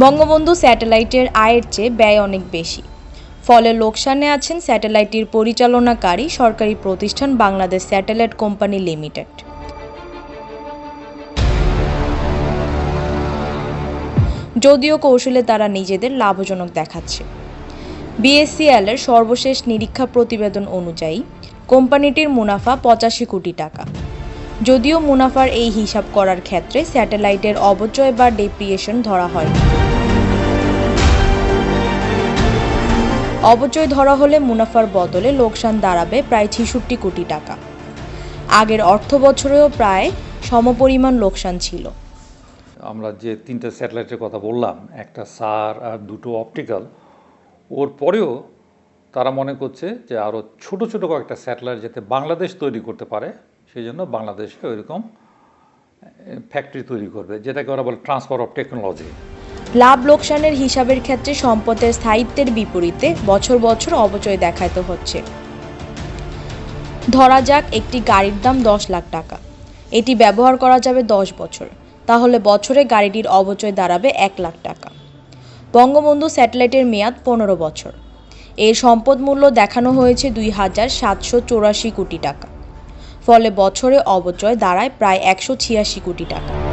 বঙ্গবন্ধু স্যাটেলাইটের আয়ের চেয়ে ব্যয় অনেক বেশি। ফলে লোকসানে আছেন স্যাটেলাইটটির পরিচালনাকারী সরকারি প্রতিষ্ঠান বাংলাদেশ স্যাটেলাইট কোম্পানি লিমিটেড। যদিও কৌশলে তারা নিজেদের লাভজনক দেখাচ্ছে। বিএসসিএল এর সর্বশেষ নিরীক্ষা প্রতিবেদন অনুযায়ী কোম্পানিটির মুনাফা পঁচাশি কোটি টাকা। যদিও মুনাফার এই হিসাব করার ক্ষেত্রে স্যাটেলাইটের অবচয় বা ডেপ্রিয়েশন ধরা হয়। অবচয় ধরা হলে মুনাফার বদলে লোকসান দাঁড়াবে প্রায় ছেষট্টি কোটি টাকা। আগের অর্থ বছরেও প্রায় সমপরিমাণ লোকসান ছিল। আমরা যে তিনটে স্যাটেলাইটের কথা বললাম, একটা সার আর দুটো অপটিক্যাল, ওর পরেও তারা মনে করছে যে আরও ছোট ছোট কয়েকটা স্যাটেলাইট যাতে বাংলাদেশ তৈরি করতে পারে সেই জন্য বাংলাদেশে ওইরকম ফ্যাক্টরি তৈরি করবে, যেটাকে ওরা বলে ট্রান্সফার অফ টেকনোলজি লাভ লোকসানের হিসাবের ক্ষেত্রে সম্পদের স্থায়িত্বের বিপরীতে বছর বছর অবচয় দেখাতে হচ্ছে। ধরা যাক একটি গাড়ির দাম দশ লাখ টাকা। এটি ব্যবহার করা যাবে দশ বছর। তাহলে বছরে গাড়িটির অবচয় দাঁড়াবে এক লাখ টাকা। বঙ্গবন্ধু স্যাটেলাইটের মেয়াদ পনেরো বছর। এর সম্পদ মূল্য দেখানো হয়েছে দুই হাজার সাতশো চৌরাশি কোটি টাকা। ফলে বছরে অবচয় দাঁড়ায় প্রায় একশো ছিয়াশি কোটি টাকা।